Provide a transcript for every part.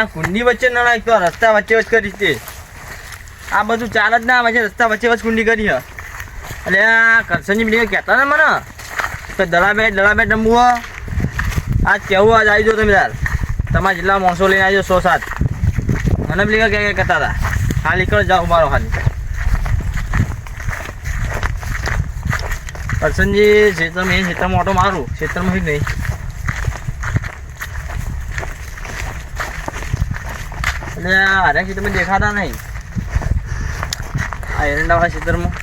આ કુંડી વચ્ચે ન નાખ તો રસ્તા વચ્ચે વચ્ચે કરી તે આ બધું ચાલ જ ના પછી રસ્તા વચ્ચે વચ્ચે કુંડી કરી એટલે આ કરશનજી બીડી કહેતા ને મને દડા બેટ રમવું હે. આજ કેવું આજ આવી જાઓ તમે યાર. તમારા જેટલા માણસો લઈને આવી જાઓ સો સાત. મને બી કે કે કહેતા હતા. હા નીકળ જાઓ મારો ખાલી કરશનજી ખેતરમાં એ ખેતરમાં ઓટો મારું ખેતરમાં નહીં? એટલે હારે ખેતરમાં દેખાતા નહીં. આ એરંડાવાળા ખેતરમાં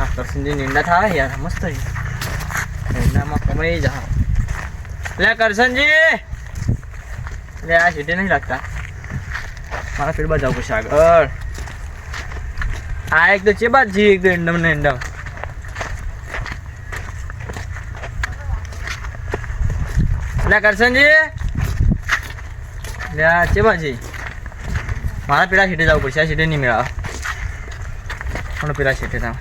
આ કરશનજી નિંદા થાય યાર, મસ્ત નીંડામાં કમાઈ જા લે કરશનજી! લે, આ સીધી નહીં લાગતા. મારા ફીડબા જાઉં પછી આગળ. આ એક તો ચેબા જી એક તો એન્ડમ ને એંડમ લે કરશનજી? લે, આ ચેબા જી મારા પેલા સીટે જવું પડશે, આ સીટે નહીં મેળા પણ પેલા સીટે જાવ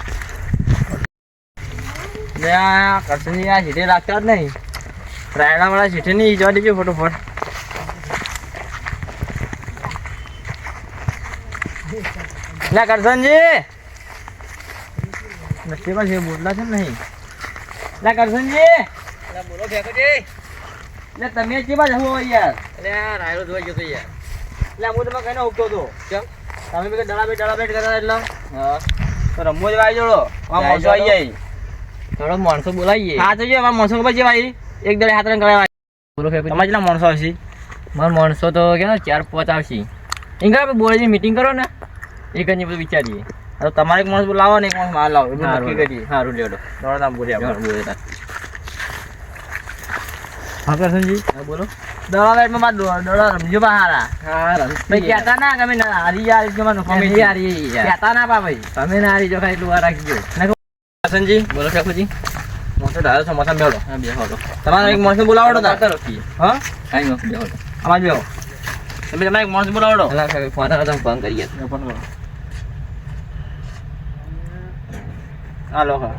લે કરશનજી, આ સીટે લાગતા જ નહીં. રાયડા વાળા સીટે નહીં જવા દેજો ફટોફટ લે, કરશનજી! નક્કી પાછી બોલતા છે નહીં? લે, કરશનજી! બોલો ફેકોજી લે તમે કેવા જવો યાર? અરે આ રાયડો જોઈ ગયો તો યાર. એટલે હું તમે કઈને ઉગતો હતો કેમ? તમે બી દડા બેટ કરતા એટલે? હા. તો રમવો જ આવી જોડો. આમ માણસો આવી જાય. થોડો માણસો બોલાવીએ. હા તો જો માણસો ખબર છે ભાઈ એક દડે હાથ રંગ કરાવવા. બોલો ફેકોજી તમારે કેટલા માણસો આવશે? મારા માણસો તો કે ચાર પાંચ આવશે. કે બોલે મીટિંગ કરો ને. એક જ બધું વિચારીએ. તમારે એક માણસ બોલાવો ને એક માણસ માર લાવો. એ નક્કી કરીએ. સારું લેડો દોડો નામ બોલ્યા આપણે બોલે તા. હા કરશનજી હા બોલો. દડા બેટમાં દડા રમજો બા હારા હા ભાઈ કહેતા ના કે હારી યાર કે મને કોમી કહેતા ના પા ભાઈ. તમે ના હારી જો ખાઈ એટલું રાખજો. કરશનજી બોલો ફેકોજી માણસો ડાયો સમોસા બેડો હા બે તો તમારે એક બોલાવડો તા તારો. રખીએ હા? કાંઈ હોલો બેહો. તમે તમારે એક બોલાવડો. ફોન તો ફોન કરીએ. ફોન કરો. હાલો હા.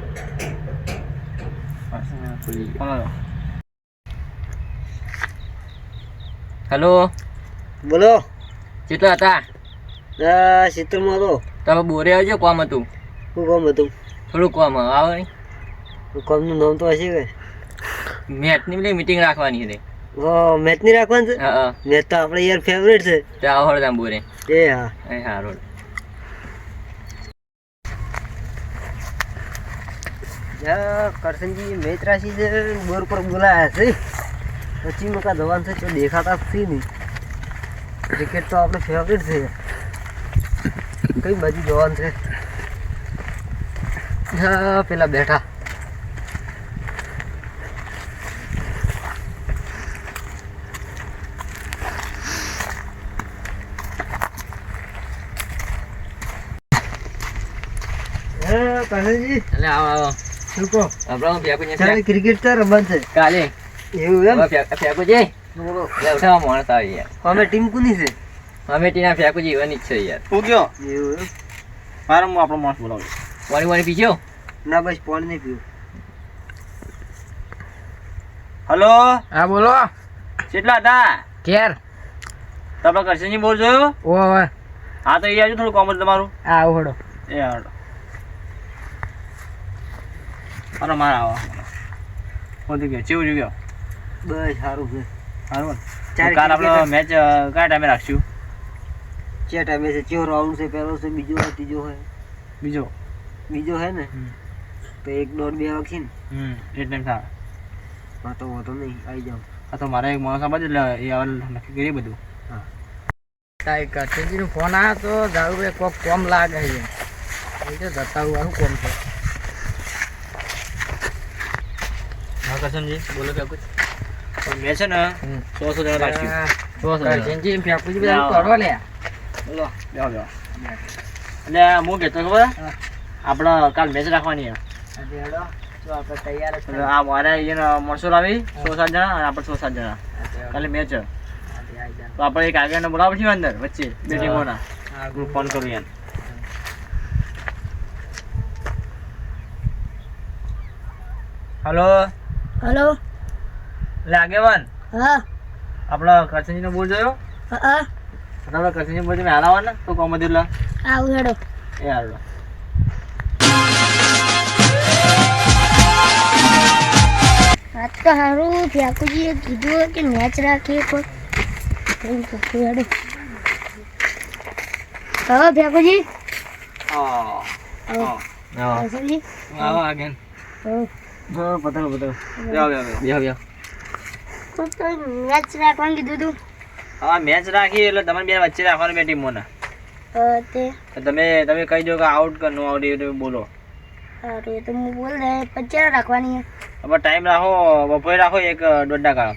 Phone hello. બોલો. કેટલા હતા? આ ચિત્રમાં હતો. તમે બોરે આવજો કોમ હતું. શું કોમ હતું. થોડું કોમ આવે. કામનું નામ તો હશે કે? મેથની પેલી મીટિંગ રાખવાની છે. મેથ નહીં રાખવાની છે? હા મેથ તો આપણે યાર ફેવરેટ છે. ત્યાં આવડતા બોરે. એ હા. એ હારો યા કરશનજી મેચ રાશી છે બોર પર બોલાયા છે. પછી મકા ધવાન છે તો દેખાતા જ નહીં. ક્રિકેટ તો આપણે ફેવરેટ છે. કઈ બાજુ જવાન છે? હા પેલા બેઠા. ક્રિકેટ રમત છે? કાલે. એવું એમ? હવે ફેંક- બોલો માણસ આવી યાર. અમે ટીમ કોની છે? અમે ટીના ફેંકું જીવવાની જ છે યાર. હું કયો? એવું એમ? મારે હું આપણો માણસ બોલાવું પાણી વાણી પીજો. ના બસ પાણી નહીં પીવું. હલો? હા બોલો. કેટલા હતા? કેર તમે કરશનજી બોલ જોયો? ઓ હા તો એ આવજો થોડું કોમ તમારું. હા ઓહડો એ મારે આવો. પહોંચી ગયો ચેવું ગયો? બસ સારું છે. સારું કાલ આપણે મેચ કયા ટાઈમે રાખશું? છે ટાઈમે છે? ચિયો રાઉન્ડ છે? પહેલો છે બીજો ત્રીજો હોય? બીજો. બીજો છે ને? તો એક દોઢ બે વાગશે ને હમ એ ટાઈમ થાય. હા તો વાંધો નહીં આવી જાઓ હા તો મારે એક માણસ બાજુ એટલે એ હવે નક્કી કરીએ બધું. હા. કચેરીનો ફોન આવ્યો તો દારૂ કોક કોમ લાગે છે. એ તો જતારું વાળું કોમ છે. હા કરશનજી બોલો કે કુછ મેચ છે ને સો સો જણા રાખશું તો કરજનજી ફેંકું બધા કરો લે. બોલો. બેહો બેહો એટલે હું કહેતો ખબર? આપણે કાલ મેચ રાખવાની આ મારે અહીંયા માણસો લાવી સો સાત જણા અને આપણે સો સાત જણા. કાલે મેચ છે. તો આપણે એક આગળને બોલાવો છીએ અંદર વચ્ચે બે ટીમોના. હું ફોન કરું યાર હલો. હલો. એટલે આગેવાન. હા. આપણો કરસનજીનો બોલ જોયો? હા. આપણે કરસનજી બોલ તમે હાલ ને તો કોમ દેલા આવું હેડો. એ હાલ આજ તો સારું ફ્યાકુજીએ કીધું કે મેચ રાખીએ કશું હેડો. હવે ફ્યાકુજી હા. હા. હા આવો આગેન હા. પતંગ પતંગ બેહો બેહો બેહો બેહો તો કોઈ મેચ રાખવાનું કીધું તું? હા મેચ રાખી એટલે તમારે બે વચ્ચે રાખવાનું બે ટીમોને. તે. તમે તમે કહી દો કે આઉટ કે નો આઉટ તમે બોલો. સારું એ તો હું બોલ દે પછી રાખવાની હવે ટાઈમ રાખો બપોરે રાખો એક દોઢ કાળો.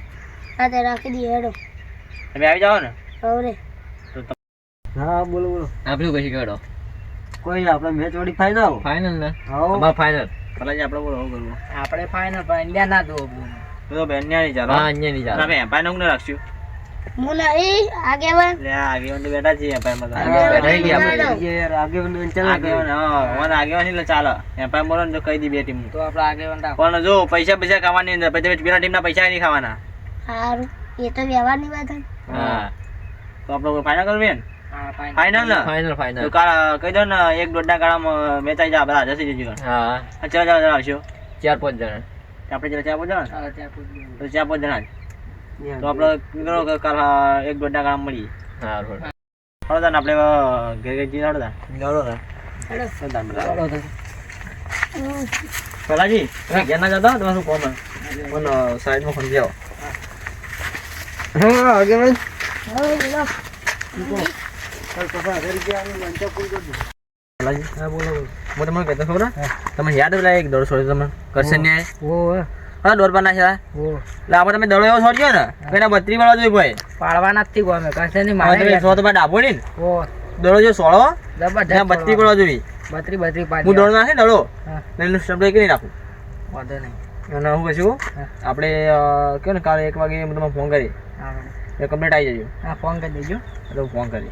હા તે રાખી દઈએ હેડો. તમે આવી જાઓ ને? હવે હા બોલો બોલો. આપણે કશી કાઢો કોઈ આપણે મેચ વાળી ફાઇનલ ફાઇનલ ને? હા ફાઇનલ ભલે આપણે બોલો કરવું. આપણે ફાઇનલ પણ ઇન્ડિયા ના જોવું તો બેન નહીં ચાલો. હા અહીંયા નહીં આપણે એમ્પાયરનું રાખશું હું નહીં આગેવાન. એટલે આગેવાન બેઠા છીએ એમ્પાયરમાં તો. આગેવાન ગયા આપણે. આગેવાન. ચાલે. આગેવાન હા અમારે આગેવાન એટલે ચાલે. એમ્પાયર ને કહી દી બે ટીમ. તો આપણે આગેવાન રાખો. પણ જો પૈસા પૈસા ખાવાની અંદર પછી પેલા ટીમના પૈસા નહીં ખાવાના. સારું એ તો વ્યવહારની વાત હા. તો આપણે ફાઇનલ કરવી ને ફાઇનલ ને ફાઇનલ ફાઇનલ કાલ કહી દો ને એક દોઢના ગાળામાં મેચ આવી જાય બધા હાજર થઈ જજો હા ચાલો ચાલો ચાલો આવશો? ચાર પાંચ જણા. આપણે જરા જણા ને? તો જણા તો આપણે કાલ હા, એક દોઢના કામ મળીએ. હળદા ને આપણે ઘેર ઘેર જઈએ હળદા. બધા. તમે ઘેર ના જતા હો? તમારે શું કોમ? પણ સાઈડમાં ખંજી આવો. હા હવે બોલો ચાલ મંચા પૂરું દો. ભલાજી હા બોલો હું તમને કહેતો ખબર હે? તમને યાદ પેલા એક દોડ છોડ્યો તમે કરશે ઓ હા દોડ પર નાખ્યા એટલે આપણે તમે દડો એવો છોડ્યો ને બત્રી વાળો જોઈ ભાઈ. પાડવાના જ થી ગમે કશે નહીં હવે સો તો ડાબો ને. ઓ. દડો જો સોળો બત્રી વાળો જોઈ બત્રી બત્રી હું દડો નાખે દડો. ને એનું સ્ટમ્પ કરી નાખું. વાંધો નહીં. અને હું કહીશું હા. આપણે કહો ને કાલે એક વાગે હું તમને ફોન કરી કમ્પ્લીટ આવી જજો. હા ફોન કરી દેજો. એટલે હું ફોન કરી